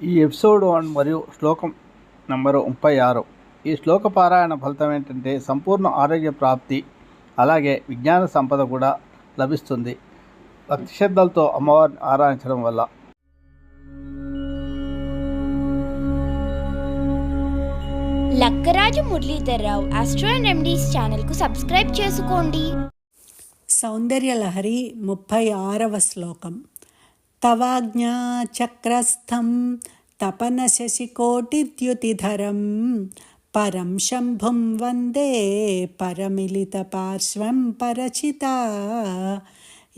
ఈ episode one మరియు శ్లోకం నంబరు ముప్పై ఆరు. ఈ శ్లోక పారాయణ ఫలితం ఏంటంటే సంపూర్ణ ఆరోగ్య ప్రాప్తి అలాగే విజ్ఞాన సంపద కూడా లభిస్తుంది. భక్తి శ్రద్ధలతో అమ్మవారిని ఆరాధించడం వల్ల. Lakkaraju Muralidhar Rao astro and remedies ఛానల్కు సబ్స్క్రైబ్ చేసుకోండి. సౌందర్యలహరి ముప్పై ఆరవ శ్లోకం. తవాజ్ఞా చక్రస్థం తపన శశికోటిద్యుతిధరం పరం శంభుం వందే పరమిలిత పార్శ్వం పరచిత.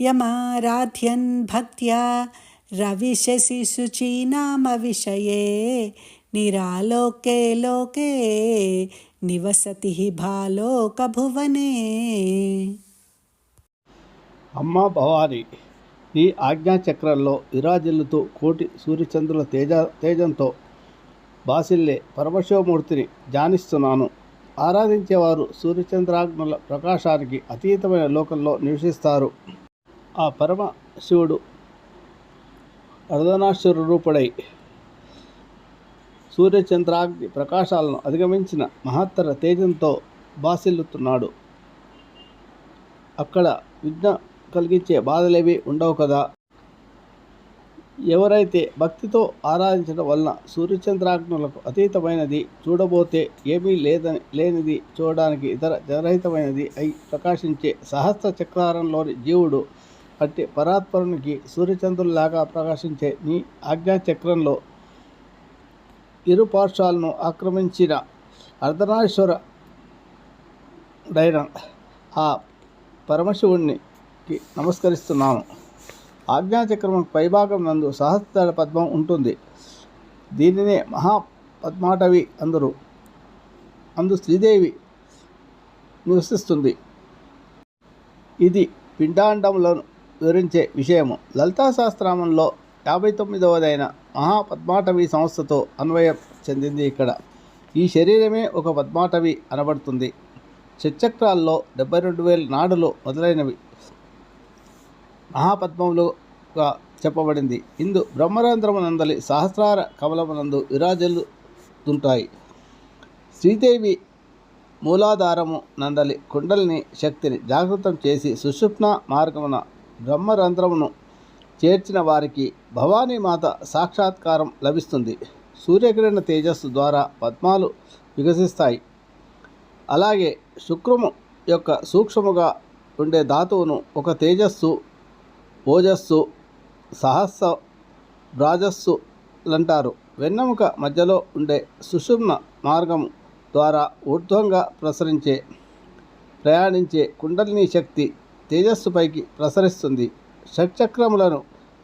యమారాధ్యన్ భక్త్యా రవిశశి శుచీనామ విషయే. నిరాలోకే లోకే నివసతి భాలోకభువనే అమ్మ భవాని. నీ ఆజ్ఞాచక్రంలో విరాజిల్లుతూ కోటి సూర్యచంద్రుల తేజ తేజంతో బాసిల్లే పరమశివమూర్తిని ధ్యానిస్తున్నాను. ఆరాధించేవారు సూర్యచంద్రాగ్నుల ప్రకాశానికి అతీతమైన లోకంలో నివసిస్తారు. ఆ పరమ శివుడు అర్ధనాశ్వర రూపుడై సూర్యచంద్రాగ్ని ప్రకాశాలను అధిగమించిన మహత్తర తేజంతో బాసిల్లుతున్నాడు. అక్కడ విఘ్న కలిగించే బాధలేవి ఉండవు కదా? ఎవరైతే భక్తితో ఆరాధించడం వలన సూర్యచంద్రాగ్నులకు అతీతమైనది చూడబోతే ఏమీ లేదని లేనిది చూడడానికి ఇతర జనరహితమైనది అయి ప్రకాశించే సహస్ర చక్రారంలోని జీవుడు అట్టి పరాత్పరునికి సూర్యచంద్రులాగా ప్రకాశించే నీ ఆజ్ఞాచక్రంలో ఇరు పార్శ్వాలను ఆక్రమించిన అర్ధనాశ్వర డైన ఆ పరమశివునికి నమస్కరిస్తున్నాను ఆజ్ఞాచక్రమం పైభాగం నందు సహస్ర పద్మం ఉంటుంది. దీనినే మహాపద్మాటవి అందరు. అందు శ్రీదేవి నివసిస్తుంది. ఇది పిండాండంలో వివరించే విషయము. లలితా శాస్త్రామంలో యాభై తొమ్మిదవదైన మహాపద్మాటవి సంస్థతో అన్వయం చెందింది ఇక్కడ. ఈ శరీరమే ఒక పద్మాటవి అనబడుతుంది. షట్చక్రాల్లో డెబ్బై రెండు వేల నాడులు మొదలైనవి. మహాపద్మములుగా చెప్పబడింది. ఇందు బ్రహ్మరంధ్రమునందలి సహస్రార కమలమునందు విరాజిల్లుతుంటాయి. శ్రీదేవి మూలాధారము నందలి కుండలిని శక్తిని జాగృతం చేసి సుషుప్న మార్గమున బ్రహ్మరంధ్రమును చేర్చిన వారికి భవానీమాత సాక్షాత్కారం లభిస్తుంది. సూర్యకిరణ తేజస్సు ద్వారా పద్మాలు వికసిస్తాయి. అలాగే శుక్రము యొక్క సూక్ష్మముగా ఉండే ధాతువును ఒక తేజస్సు ఓజస్సు సహస్ర రాజస్సు అంటారు వెన్నెముక మధ్యలో ఉండే సుషుమ్న మార్గం ద్వారా ఊర్ధ్వంగా ప్రసరించే ప్రయాణించే కుండలిని శక్తి తేజస్సుపైకి ప్రసరిస్తుంది. షట్చక్రములను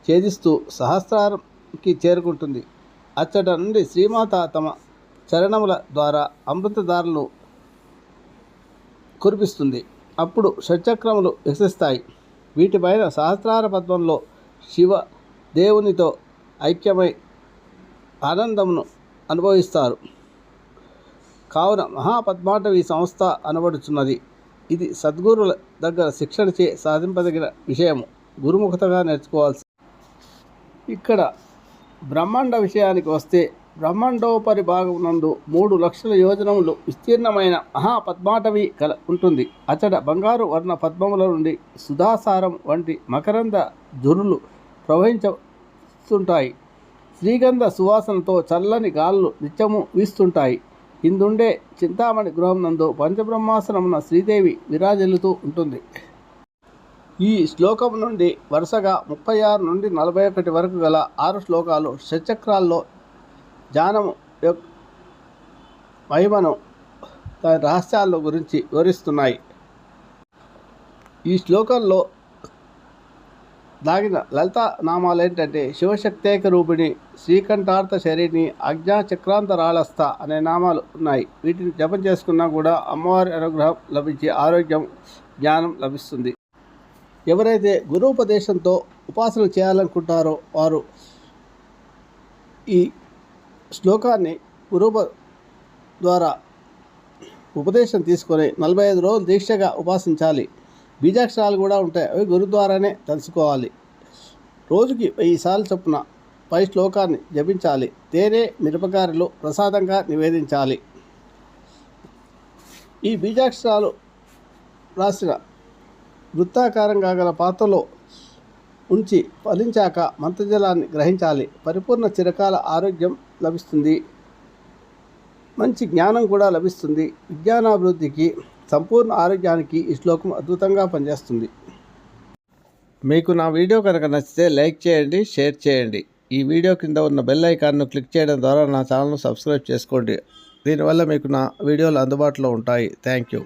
ఛేదిస్తూ సహస్రారంకి చేరుకుంటుంది. అచ్చట నుండి శ్రీమాత తమ చరణముల ద్వారా అమృతధారలు కురిపిస్తుంది. అప్పుడు షట్చక్రములు వికసిస్తాయి వీటిపైన సహస్రార పద్మంలో శివ దేవునితో ఐక్యమై ఆనందమును అనుభవిస్తారు. కావున మహాపద్మాటవి సంస్థ అనబడుచున్నది. ఇది సద్గురుల దగ్గర శిక్షణ చే సాధింపదగిన విషయము. గురుముఖతగా నేర్చుకోవాల్సి ఇక్కడ బ్రహ్మాండ విషయానికి వస్తే బ్రహ్మాండోపరి భాగం నందు మూడు లక్షల యోజనములు విస్తీర్ణమైన మహాపద్మాటవి కల ఉంటుంది. అచట బంగారు వర్ణ పద్మముల నుండి సుధాసారం వంటి మకరంద జురులు ప్రవహించుతుంటాయి శ్రీగంధ సువాసనతో చల్లని గాళ్ళు నిత్యము వీస్తుంటాయి. ఇందుండే చింతామణి గృహం నందు పంచబ్రహ్మాసనమున శ్రీదేవి విరాజిల్లుతూ ఉంటుంది. ఈ శ్లోకం నుండి వరుసగా ముప్పై ఆరు నుండి నలభై ఒకటి వరకు గల ఆరు శ్లోకాలు షచక్రాల్లో జానము యొక్క మహిమను దాని రహస్యాల గురించి వివరిస్తున్నాయి. ఈ శ్లోకంలో దాగిన లలిత నామాలు ఏంటంటే శివశక్తేక రూపిణి శ్రీకంఠార్థ శరీని అజ్ఞా చక్రాంతరాళస్థ అనే నామాలు ఉన్నాయి. వీటిని జపం చేసుకున్నా కూడా అమ్మవారి అనుగ్రహం లభించే ఆరోగ్యం జ్ఞానం లభిస్తుంది. ఎవరైతే గురుపదేశంతో ఉపాసన చేయాలనుకుంటారో వారు ఈ శ్లోకాన్ని గురూప ద్వారా ఉపదేశం తీసుకొని నలభై ఐదు రోజులు దీక్షగా ఉపాసించాలి. బీజాక్షరాలు కూడా ఉంటాయి. అవి గురు ద్వారానే తెలుసుకోవాలి. రోజుకి వెయ్యి సార్లు చొప్పున పై శ్లోకాన్ని జపించాలి. తేనె మిరపకారులు ప్రసాదంగా నివేదించాలి. ఈ బీజాక్షరాలు రాసిన వృత్తాకారంగా గల పాత్రలో ఉంచి ఫలించాక మంత్రజలాన్ని గ్రహించాలి. పరిపూర్ణ చిరకాల ఆరోగ్యం లభిస్తుంది. మంచి జ్ఞానం కూడా లభిస్తుంది. విజ్ఞానాభివృద్ధికి సంపూర్ణ ఆరోగ్యానికి ఈ శ్లోకం అద్భుతంగా పనిచేస్తుంది. మీకు నా వీడియో కనుక నచ్చితే లైక్ చేయండి షేర్ చేయండి. ఈ వీడియో కింద ఉన్న బెల్ ఐకాన్ను క్లిక్ చేయడం ద్వారా నా ఛానల్ను సబ్స్క్రైబ్ చేసుకోండి. దీనివల్ల మీకు నా వీడియోలు అందుబాటులో ఉంటాయి. Thank you.